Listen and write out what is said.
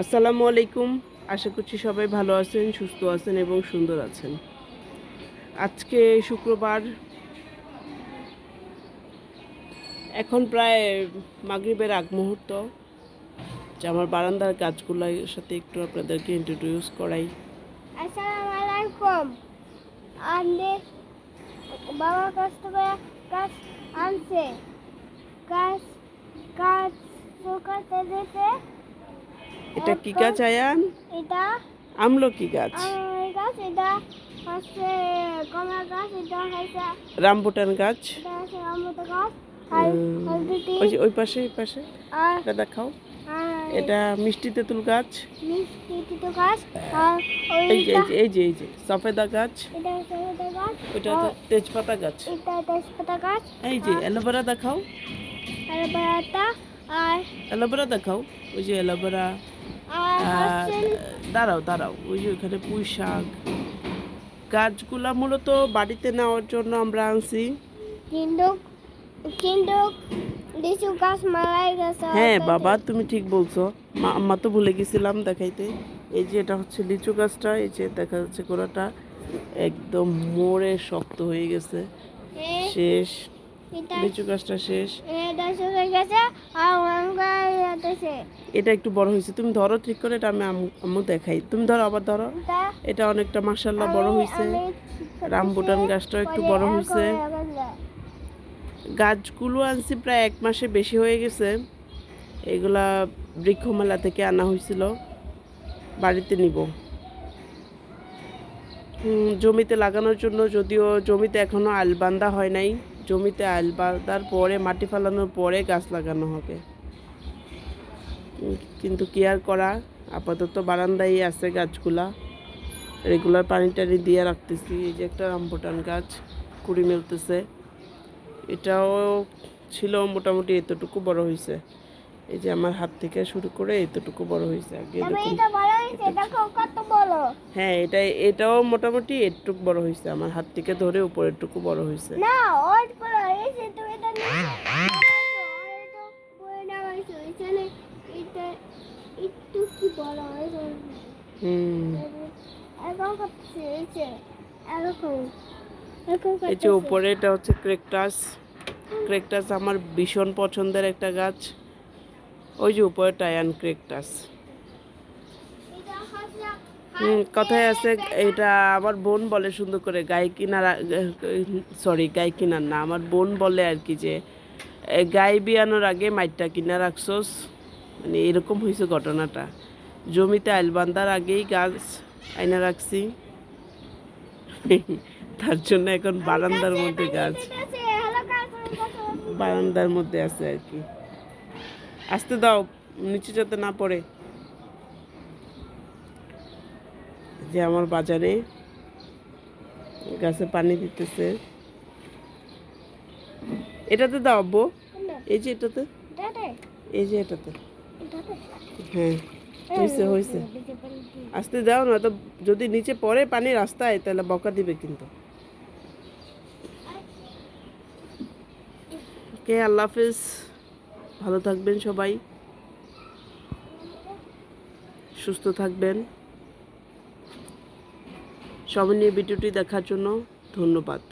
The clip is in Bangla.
আসসালামু আলাইকুম। আশা করছি সবাই ভালো আছেন, সুস্থ আছেন এবং সুন্দর আছেন। আজকে শুক্রবার। এখন প্রায় মাগরিবের আগ মুহূর্ত। যে আমার বারান্দার গাছগুলোর সাথে একটু আপনাদেরকে ইন্ট্রোডিউস করাই। আসসালামু আলাইকুম। আমি বাবা গাছ আনছে। গাছ গাছ শুকাতে দিতে এটা কি গাছ আয়ান? এটা আমলকি গাছ। গাছ এটা হচ্ছে কমলা গাছ এটা হচ্ছে রামবুটান গাছ। ওই ওই পাশে ওই পাশে। এটা দেখাও। এটা মিষ্টি তেঁতুল গাছ। এই যে এই যে এই যে সফেদা গাছ। এটা তেজপাতা গাছ। এই যে অ্যালোভেরা দেখাও। অ্যালোভেরা দেখাও। ওই যে অ্যালোভেরা। দাঁড়াও দাঁড়াও ওই যে ওখানে পুঁই শাক। গাছগুলা মূলত বাড়িতে নেওয়ার জন্য আমরা আনছি। কিন্তু কিন্তু লিচু গাছ মারাই গেছে হ্যাঁ বাবা তুমি ঠিক বলছো। মা আম্মা তো ভুলে গেছিলাম দেখাইতে। এই যে এটা হচ্ছে লিচু গাছটা এই যে দেখা যাচ্ছে গোড়াটা একদম মোড়ে শক্ত হয়ে গেছে। শেষ। লিচু গাছটা শেষ। এটা গেছে আর এটা একটু বড় হয়েছে। তুমি ধরো ঠিক করে এটা আমি আম্মু- দেখাই। তুমি ধরো আবার ধরো। এটা অনেকটা মাসাল্লাহ বড় হয়েছে। রামবুটান গাছটাও একটু বড় হয়েছে। গাছগুলো আনছি প্রায় এক মাসে বেশি হয়ে গেছে। এগুলা বৃক্ষমেলা থেকে আনা হয়েছিল। বাড়িতে নিব। জমিতে লাগানোর জন্য যদিও জমিতে এখনও আলবান্দা হয় নাই। জমিতে আল বাঁধার পরে মাটি ফালানোর পরে গাছ লাগানো হবে। কিন্তু কি আর করা? আপাতত বারান্দায় আছে গাছগুলা। রেগুলার পানি টানি দিয়ে রাখতেছি। এই যে একটা রামবুটান গাছ কুড়ি মেলতেছে। এটাও ছিল মোটামুটি এতটুকু বড় হয়েছে এই যে আমার হাত থেকে শুরু করে এতটুকু বড় হয়েছে আগে হ্যাঁ এটা এটাও মোটামুটি এটুকু বড় হয়েছে আমার হাত থেকে ধরে উপরেরটুকু বড় হয়েছে না এই যে। উপরে এটা হচ্ছে ক্রেকটাস। ক্রেকটাস আমার ভীষণ পছন্দের একটা গাছ। ওই যে উপরে টায়ান ক্রেকটাস। কথায় আছে, এটা আমার বোন বলে সুন্দর করে গায়ে কিনার সরি গায়ে কিনার না, আমার বোন বলে আর কি যে গায়ে বিয়ানোর আগে মাইটটা কিনা রাখছোস। মানে এরকম হয়েছে ঘটনাটা। জমিতে আইল বান্ধার আগেই গাছ আইনা রাখছি। তার জন্য এখন বারান্দার মধ্যে গাছ। বারান্দার মধ্যে আছে আর কি। আসতে দাও নিচে যাতে না পড়ে। যে আমার বাজারে গাছে পানি দিতেছে। এটাতে দাও আব্বু। এই যে এটাতে? এই যে এটাতে? হ্যাঁ। হয়েছে হয়েছে? আসতে দাও না তো যদি নিচে পড়ে পানি রাস্তায়, তাহলে বকা দিবে কিন্তু। কে আল্লাহ হাফিজ। ভালো থাকবেন সবাই। সুস্থ থাকবেন। সবাই নিয়ে ভিডিওটি দেখার জন্য ধন্যবাদ।